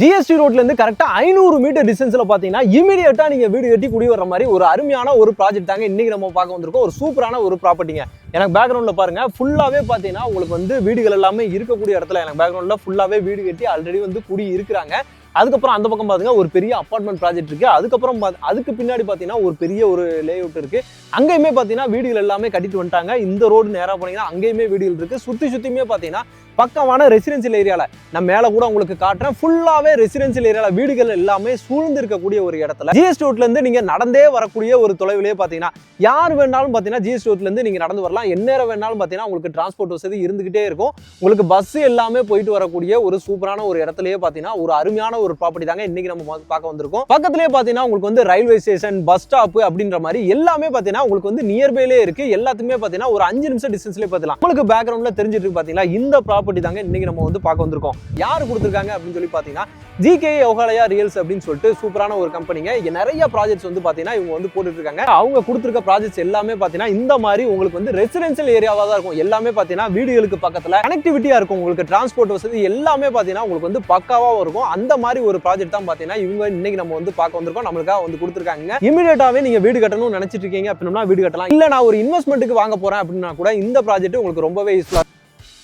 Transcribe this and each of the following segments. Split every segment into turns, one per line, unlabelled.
GST ரோட்லேருந்து கரெக்டாக ஐநூறு மீட்டர் டிஸ்டன்ஸில் பார்த்தீங்கன்னா இமீடியட்டாக நீங்கள் வீடு கட்டி குடி வர மாதிரி ஒரு அருமையான ஒரு ப்ராஜெக்ட் தாங்க இன்னைக்கு நம்ம பார்க்க வந்திருக்கோம். ஒரு சூப்பரான ஒரு ப்ராப்பர்ட்டிங்க எனக்கு பேக்ரவுண்டில் பாருங்கள் ஃபுல்லாகவே பார்த்தீங்கன்னா உங்களுக்கு வந்து வீடுகள் எல்லாமே இருக்கக்கூடிய இடத்துல எனக்கு பேக்ரவுண்டில் ஃபுல்லாகவே வீடு கட்டி ஆல்ரெடி வந்து குடி இருக்கிறாங்க. அதுக்கப்புறம் அந்த பக்கம் பார்த்துங்க ஒரு பெரிய அப்பார்ட்மெண்ட் ப்ராஜெக்ட் இருக்கு. அதுக்கப்புறம் அதுக்கு பின்னாடி பார்த்தீங்கன்னா ஒரு பெரிய ஒரு லே அவுட் இருக்கு. அங்கேயுமே பார்த்தீங்கன்னா வீடுகள் எல்லாமே கட்டிட்டு வந்துட்டாங்க. இந்த ரோடு நேராக போனீங்கன்னா அங்கேயுமே வீடுகள் இருக்கு. சுற்றி சுற்றியுமே பார்த்தீங்கன்னா பக்கமான ரெசிடென்சியல் ஏரியாவில் நான் மேலே கூட உங்களுக்கு காட்டுறேன். ஃபுல்லாகவே ரெசிடென்சியல் ஏரியாவில் வீடுகள் எல்லாமே சூழ்ந்து இருக்கக்கூடிய ஒரு இடத்துல. ஜிஎஸ்டி ரோட்லேருந்து நீங்கள் நடந்தே வரக்கூடிய ஒரு தொலைவிலே பார்த்தீங்கன்னா யார் வேணாலும் பார்த்தீங்கன்னா ஜிஎஸ்டி ரோட்லேருந்து இருந்து நடந்து வரலாம். எந்நேரம் வேணாலும் பார்த்தீங்கன்னா உங்களுக்கு டிரான்ஸ்போர்ட் வசதி இருந்துகிட்டே இருக்கும். உங்களுக்கு பஸ் எல்லாமே போயிட்டு வரக்கூடிய ஒரு சூப்பரான ஒரு இடத்துலயே பார்த்தீங்கன்னா ஒரு அருமையான ஒரு ப்ராப்பர்ட்டி தாங்க இன்னைக்கு நம்ம பார்க்க வந்திருக்கோம். பக்கத்திலே பார்த்தீங்கன்னா உங்களுக்கு வந்து ரயில்வே ஸ்டேஷன் பஸ் ஸ்டாப் அப்படின்ற மாதிரி எல்லாமே பார்த்தீங்கன்னா உங்களுக்கு வந்து நியர்பைலே இருக்கு. எல்லாத்துக்குமே பார்த்தீங்கன்னா ஒரு அஞ்சு நிமிஷம் டிஸ்டன்ஸ்லேயே பார்த்துலாம் உங்களுக்கு பேக்ரவுண்டில் தெரிஞ்சிட்டு பார்த்தீங்கன்னா இந்த ப்ராப்பர்ட்டி தாங்க இன்னைக்கு நம்ம வந்து பார்க்க வந்திருக்கோம். யார் கொடுத்துருக்காங்க அப்படின்னு சொல்லி பார்த்தீங்கன்னா ஜிகே யோகாலயா ரியல்ஸ் அப்படின்னு சொல்லிட்டு சூப்பரான ஒரு கம்பெனிங்க இங்க நிறைய ப்ராஜெக்ட்ஸ் வந்து பார்த்தீங்கன்னா இவங்க வந்து போட்டுட்டு இருக்காங்க அவங்க கொடுத்துருக்க ப்ராஜெக்ட்ஸ் எல்லாமே பார்த்தீங்கன்னா இந்த மாதிரி உங்களுக்கு வந்து ரெசிடென்ஷியல் ஏரியாவாக தான் இருக்கும். எல்லாமே பார்த்தீங்கன்னா வீடுகளுக்கு பக்கத்தில் கனெக்டிவிட்டியா இருக்கும். உங்களுக்கு டிரான்ஸ்போர்ட் வசதி எல்லாமே பார்த்தீங்கன்னா உங்களுக்கு வந்து பக்காவாக இருக்கும். அந்த மாதிரி ஒரு ப்ராஜெக்ட் தான் பார்த்தீங்கன்னா இவங்க இன்னைக்கு நம்ம வந்து பார்க்க வந்திருக்கோம். நம்மளுக்காக வந்து கொடுத்துருக்காங்க இமீடியட்டாவே நீங்க வீடு கட்டணும்னு நினைச்சிட்டு இருக்கீங்க அப்படின்னா வீடு கட்டலாம். இல்லை நான் ஒரு இன்வெஸ்ட்மெண்ட்டுக்கு வாங்க போறேன் அப்படின்னா கூட இந்த ப்ராஜெக்ட் உங்களுக்கு ரொம்பவே யூஸ்ஃபுல்லாக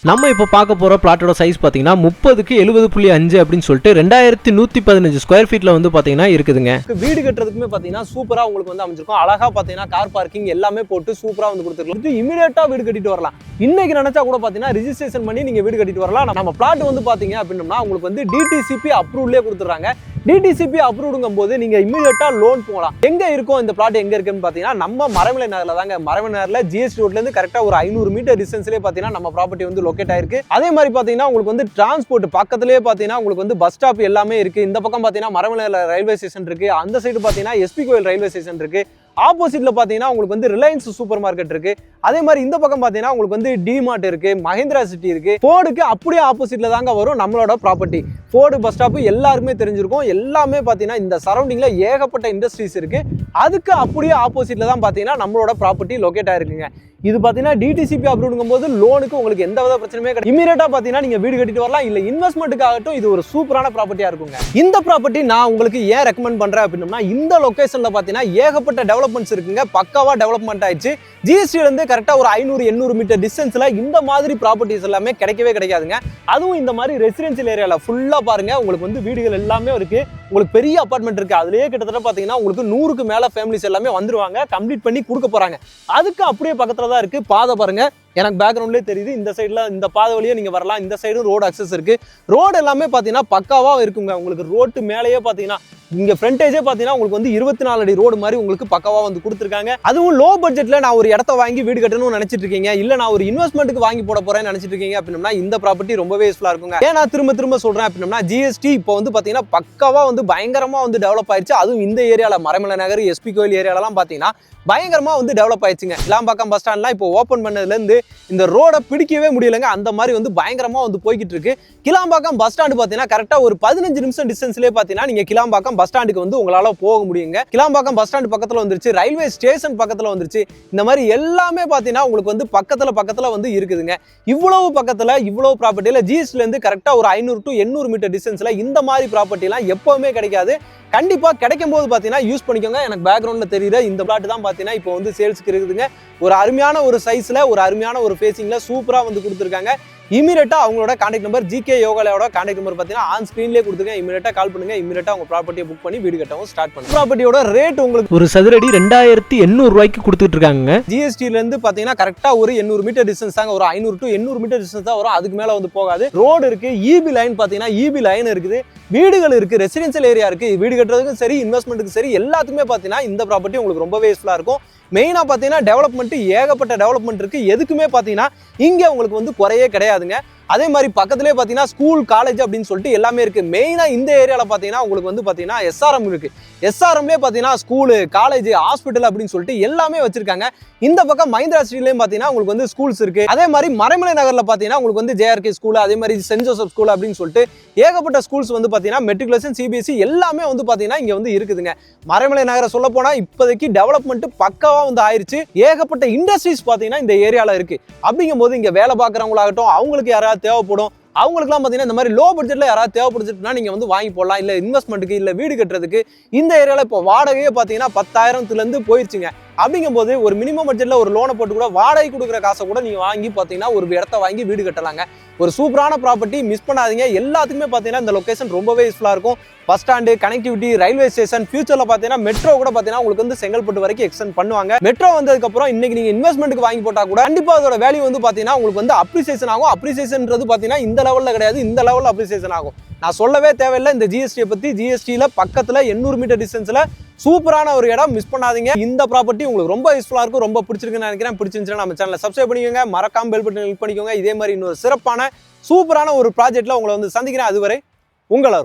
நம்ம இப்போ பார்க்க போகிற பிளாட்டோட சைஸ் பார்த்தீங்கன்னா முப்பதுக்கு எழுபது புள்ளி அஞ்சு அப்படின்னு சொல்லிட்டு ரெண்டாயிரத்தி நூற்றி பதினஞ்சு ஸ்கொயர் ஃபீட்டில் வந்து பார்த்தீங்கன்னா இருக்குதுங்க.
வீடு கட்டுறதுக்குமே பார்த்தீங்கன்னா சூப்பராக உங்களுக்கு வந்து அமைஞ்சிருக்கும். அழகா பார்த்தீங்கன்னா கார் பார்க்கிங் எல்லாமே போட்டு சூப்பராக வந்து கொடுத்துருக்கலாம். இமீடியட்டாக வீடு கட்டிட்டு வரலாம். இன்னைக்கு நினைச்சா கூட பார்த்தீங்கன்னா ரிஜிஸ்ட்ரேஷன் பண்ணி நீங்கள் வீடு கட்டிட்டு வரலாம். நம்ம பிளாட் வந்து பார்த்தீங்க அப்படின்னா உங்களுக்கு வந்து டிடிசிபி அப்ரூவ்லேயே கொடுத்துறாங்க டிடிசிபி அப்ரூவ்டுங்கும் போது நீங்கள் இமீடியட்டாக லோன் போகலாம். எங்கே இருக்கும் இந்த பிளாட் எங்கே இருக்குன்னு பார்த்தீங்கன்னா நம்ம மரமலை நகரில் தாங்க. மரமலை நகரில் ஜிஎஸ்டி ரோட்லேருந்து கரெக்டாக ஒரு ஐநூறு மீட்டர் டிஸ்டன்ஸ்லேயே பார்த்தீங்கன்னா நம்ம ப்ராப்பர்ட்டி வந்து லொக்கேட் ஆயிருக்கு. அதே மாதிரி பாத்தீங்கன்னா உங்களுக்கு வந்து டிரான்ஸ்போர்ட் பக்கத்துலயே பாத்தீங்கன்னா உங்களுக்கு வந்து பஸ் ஸ்டாப் எல்லாமே இருக்கு. இந்த பக்கம் பாத்தீங்கன்னா மரமலையில் ரயில்வே ஸ்டேஷன் இருக்கு. அந்த சைடு பாத்தீங்கன்னா எஸ்பி கோயில் ரயில்வே ஸ்டேஷன் இருக்கு. ஆப்போசிட்ல பார்த்தீங்கன்னா உங்களுக்கு வந்து ரிலையன்ஸ் சூப்பர் மார்க்கெட் இருக்கு. அதே மாதிரி இந்த பக்கம் பார்த்தீங்கன்னா உங்களுக்கு வந்து டிமார்ட் இருக்கு மஹிந்திரா சிட்டி இருக்கு. ஃபோர்டுக்கு அப்படியே ஆப்போசிட்ல தாங்க வரும் நம்மளோட ப்ராப்பர்ட்டி ஃபோர்டு பஸ் ஸ்டாப் எல்லாருமே தெரிஞ்சிருக்கும். எல்லாமே பார்த்தீங்கன்னா இந்த சரௌண்டிங்ல ஏகப்பட்ட இண்டஸ்ட்ரீஸ் இருக்கு. அதுக்கு அப்படியே ஆப்போசிட்ல தான் பார்த்தீங்கன்னா நம்மளோட ப்ராப்பர்ட்டி லொக்கேட் ஆயிருக்குங்க. இது பார்த்தீங்கன்னா டிடிசிபி அப்படிங்கும் போது லோனுக்கு உங்களுக்கு எந்த வித பிரச்சனையுமே கிடையாது. இமீடியட்டா பார்த்தீங்கன்னா நீங்க வீடு கட்டிட்டு வரலாம். இல்ல இன்வெஸ்ட்மெண்ட்டுக்காகட்டும் இது ஒரு சூப்பரான ப்ராப்பர்ட்டியா இருக்குங்க. இந்த ப்ராப்பர்ட்டி நான் உங்களுக்கு ஏன் ரெக்கமெண்ட் பண்றேன் அப்படின்னா இந்த லொக்கேஷனில் பார்த்தீங்கன்னா ஏகப்பட்ட டெவலப்மெண்ட்ஸ் இருக்குங்க. பக்காவா டெவலப்மெண்ட் ஆயிடுச்சு. ஜிஎஸ்டில இருந்து கரெக்டா ஒரு ஐநூறு எண்ணூறு மீட்டர் டிஸ்டன்ஸ்ல இந்த மாதிரி ப்ராப்பர்ட்டிஸ் எல்லாமே கிடைக்கவே கிடைக்காதுங்க. அதுவும் இந்த மாதிரி ரெசிடென்சியல் ஏரியால ஃபுல்லா பாருங்க. உங்களுக்கு வந்து வீடுகள் எல்லாமே இருக்கு. உங்களுக்கு பெரிய அப்பார்ட்மெண்ட் இருக்குது அதுலேயே கிட்டத்தட்ட பார்த்தீங்கன்னா உங்களுக்கு நூறுக்கு மேலே ஃபேமிலிஸ் எல்லாமே வந்துருவாங்க. கம்ப்ளீட் பண்ணி கொடுக்க போகிறாங்க அதுக்கு அப்படியே பக்கத்தில் தான் இருக்குது பாதை பாருங்கள் எனக்கு பேக்ரவுண்ட்லேயே தெரியுது. இந்த சைடில் இந்த பாதை வழியே நீங்கள் வரலாம். இந்த சைடும் ரோடு அக்சஸ் இருக்குது ரோடு எல்லாமே பார்த்தீங்கன்னா பக்காவாக இருக்குங்க. உங்களுக்கு ரோட்டு மேலேயே பார்த்தீங்கன்னா இங்கே ஃப்ரண்டேஜே பார்த்தீங்கன்னா உங்களுக்கு வந்து இருபத்தி நாலு அடி ரோடு மாதிரி உங்களுக்கு பக்காவாக வந்து கொடுத்துருக்காங்க. அதுவும் லோ பட்ஜெட்டில் நான் ஒரு இடத்த வாங்கி வீடு கட்டணும்னு நினச்சிட்டு இருக்கீங்க. இல்லை நான் ஒரு இன்வெஸ்ட்மெண்ட்டுக்கு வாங்கி போட போகிறேன் நினச்சிட்டு இருக்கீங்க அப்படின்னா இந்த ப்ராப்பர்ட்டி ரொம்பவே யூஸ்ஃபுல்லாக இருக்குங்க. ஏன் நான் திரும்ப திரும்ப சொல்கிறேன் அப்படின்னா ஜிஎஸ்டி இப்போ வந்து பார்த்தீங்கன்னா பக்காவாக வந்து பயங்கரமாக வந்து டெவலப் ஆயிடுச்சு அதுவும் இந்த ஏரியாவில் மரமலை நகர் எஸ்பி கோயில் ஏரியாலலாம் பார்த்தீங்கன்னா பயங்கரமா வந்து டெவலப் ஆயிடுச்சுங்க இளாம்பாக்கம் பஸ் ஸ்டாண்ட்லாம் இப்போ ஓப்பன் பண்ணதுலேருந்து இந்த ரோடை பிடிக்கவே முடியலங்க. அந்த மாதிரி வந்து பயங்கரமா வந்து போய்கிட்டு இருக்கு. கிளாம்பாக்கம் பஸ் ஸ்டாண்டு பார்த்தீங்கன்னா கரெக்டாக ஒரு பதினஞ்சு நிமிஷம் டிஸ்டன்ஸ்லேயே பார்த்தீங்கன்னா நீங்கள் கிளாம்பாக்கம் பஸ் ஸ்டாண்டுக்கு வந்து உங்களால் போக முடியுங்க. கிளாம்பாக்கம் பஸ் ஸ்டாண்டு பக்கத்தில் வந்துருச்சு. ரயில்வே ஸ்டேஷன் பக்கத்தில் வந்துருச்சு. இந்த மாதிரி எல்லாமே பார்த்தீங்கன்னா உங்களுக்கு வந்து பக்கத்தில் பக்கத்தில் வந்து இருக்குதுங்க. இவ்வளவு பக்கத்தில் இவ்வளவு ப்ராப்பர்ட்டியில் ஜிஎஸ்டிலேருந்து கரெக்டாக ஒரு ஐநூறு டு எண்ணூறு மீட்டர் டிஸ்டன்ஸில் இந்த மாதிரி ப்ராப்பர்ட்டிலாம் எப்போவுமே கிடைக்காது. கண்டிப்பாக கிடைக்கும் போது பார்த்தீங்கன்னா யூஸ் பண்ணிக்கோங்க. எனக்கு பேக்ரவுண்டில் தெரியுற இந்த பிளாட் தான் பார்த்தீங்கன்னா இப்போ வந்து சேல்ஸுக்கு இருக்குதுங்க. ஒரு அருமையான ஒரு சைஸில் ஒரு அருமையான ஒரு ஃபேஸிங்கில் சூப்பராக வந்து கொடுத்துருக்காங்க. இமீடியட்டாக அவங்களோட கான்டாக்ட் நம்பர் ஜிகே யோகாலயோட கான்டாக்ட் நம்பர் பார்த்தீங்கன்னா ஆன் ஸ்க்ரீன்லேயே கொடுத்துருக்கேன் இமீடியட்டாக கால் பண்ணுங்க. இமீடியட்டாக உங்க ப்ராப்பர்ட்டியை புக் பண்ணி வீடு கட்டவும் ஸ்டார்ட் பண்ணுங்க. ப்ராப்பர்ட்டியோட ரேட் உங்களுக்கு
ஒரு சதுரடி ரெண்டாயிரத்தி எண்ணூறு ரூபாய்க்கு கொடுத்துட்டு இருக்காங்க
ஜிஎஸ்டிலேருந்து பார்த்தீங்கன்னா கரெக்டாக ஒரு எண்ணூறு மீட்டர் டிஸ்டன்ஸ் தாங்க ஒரு ஐநூறு டு எண்ணூறு மீட்டர் டிஸ்டன்ஸ் தான் வரும். அதுக்கு மேலே வந்து போகாது. ரோடு இருக்கு இபி லைன் பார்த்தீங்கன்னா இபி லைன் இருக்குது. வீடுகள் இருக்கு ரெசிடென்ஷியல் ஏரியா இருக்கு. வீடு கட்டுறதுக்கும் சரி இன்வெஸ்ட்மெண்ட்டுக்கும் சரி எல்லாத்துக்குமே பார்த்தீங்கன்னா இந்த ப்ராப்பர்ட்டி உங்களுக்கு ரொம்பவே யூஸ்ஃபுல்லாக இருக்கும். மெயினாக பார்த்தீங்கன்னா டெவலப்மெண்ட் ஏகப்பட்ட டெவலப்மெண்ட் இருக்கு. எதுக்குமே பார்த்தீங்கன்னா இங்கே உங்களுக்கு வந்து குறையே கிடையாதுங்க அதே மாதிரி பக்கத்துலேயே பார்த்தீங்கன்னா ஸ்கூல் காலேஜ் அப்படின்னு சொல்லிட்டு எல்லாமே இருக்குது மெயினாக இந்த ஏரியாவில் பார்த்தீங்கன்னா உங்களுக்கு வந்து பார்த்தீங்கன்னா எஸ்ஆர்எம் இருக்குது எஸ்ஆர்எம்லேயே பார்த்தீங்கன்னா ஸ்கூலு காலேஜ் ஹாஸ்பிட்டல் அப்படின்னு சொல்லிட்டு எல்லாமே வச்சிருக்காங்க. இந்த பக்கம் மஹிந்திரா ஸ்ட்ரீட்லேயும் பார்த்தீங்கன்னா உங்களுக்கு வந்து ஸ்கூல்ஸ் இருக்குது அதே மாதிரி மறைமலை நகரில் பார்த்தீங்கன்னா உங்களுக்கு வந்து ஜேஆர்கே ஸ்கூல் அதே மாதிரி சென்ட் ஜோசப் ஸ்கூல் அப்படின்னு சொல்லிட்டு ஏகப்பட்ட ஸ்கூல்ஸ் வந்து பார்த்தீங்கன்னா மெட்ரிகுலேஷன் சிபிஎஸ்சி எல்லாமே வந்து பார்த்தீங்கன்னா இங்கே வந்து இருக்குதுங்க. மறைமலை நகரை சொல்ல போனால் இப்போதைக்கு டெவலப்மெண்ட் பக்காவாக வந்து ஆயிடுச்சு ஏகப்பட்ட இண்டஸ்ட்ரீஸ் பார்த்தீங்கன்னா இந்த ஏரியாவில் இருக்குது அப்படிங்கும்போது இங்கே வேலை பார்க்குறவங்களாகட்டும் அவங்களுக்கு யாராவது தேவைப்படும். அவங்களுக்குலாம் பார்த்தீங்கன்னா இந்த மாதிரி லோ பட்ஜெட்டில் யாராவது தேவைப்படுச்சுன்னா நீங்கள் வந்து வாங்கி போடலாம். இல்லை இன்வெஸ்ட்மெண்ட்டுக்கு இல்லை வீடு கட்டுறதுக்கு. இந்த ஏரியாவில் இப்போ வாடகையே பார்த்தீங்கன்னா பத்தாயிரத்துலேருந்து போயிடுச்சுங்க அப்படிங்கும்போது ஒரு மினிமம் பட்ஜெட்டில் ஒரு லோனை போட்டு கூட வாடகை கொடுக்குற காசை கூட நீங்கள் வாங்கி பார்த்தீங்கன்னா ஒரு இடத்த வாங்கி வீடு கட்டலாங்க. ஒரு சூப்பரான ப்ராப்பர்ட்டி மிஸ் பண்ணாதீங்க. எல்லாத்துக்குமே பார்த்தீங்கன்னா இந்த லொகேஷன் ரொம்பவே யூஸ்ஃபுல்லாக இருக்கும். Bus stand connectivity railway station ஃபியூச்சரில் பார்த்தீங்கன்னா மெட்ரோ கூட பார்த்தீங்கன்னா உங்களுக்கு வந்து செங்கல்பட்டு வரைக்கும் எக்ஸ்டெண்ட் பண்ணுவாங்க. மெட்ரோ வந்ததுக்கப்புறம் இன்னைக்கு நீங்கள் இன்வெஸ்ட்மெண்ட்டுக்கு வாங்கி போட்டால் கூட கண்டிப்பாக அதோட வேல்யூ வந்து பார்த்தீங்கன்னா உங்களுக்கு வந்து அப்ரிசியேஷன் ஆகும். அப்ரிசியேஷன்றது பார்த்தீங்கன்னா இந்த லெவலில் கிடையாது. இந்த லெவலில் அப்ரிசியேஷன் ஆகும். நான் சொல்லவே தேவையில்லை. இந்த ஜிஎஸ்டியை பற்றி ஜிஎஸ்டியில் பக்கத்தில் எண்ணூறு மீட்டர் டிஸ்டன்ஸில் சூப்பரான ஒரு இடம் மிஸ் பண்ணாதீங்க. இந்த ப்ராப்பர்ட்டி உங்களுக்கு ரொம்ப யூஸ்ஃபுல்லாக இருக்கும் ரொம்ப பிடிச்சிருக்குன்னு நினைக்கிறேன். பிடிச்சிருந்துச்சுன்னா நம்ம சேனலை சப்ஸ்கிரைப் பண்ணிக்கோங்க. மறக்காம பெல் பட்டன் கிளிக் பண்ணிக்கோங்க. இதே மாதிரி இன்னொரு சிறப்பான சூப்பரான ஒரு ப்ராஜெக்ட்டில் உங்களை வந்து சந்திக்கிறேன். அதுவரை உங்கள்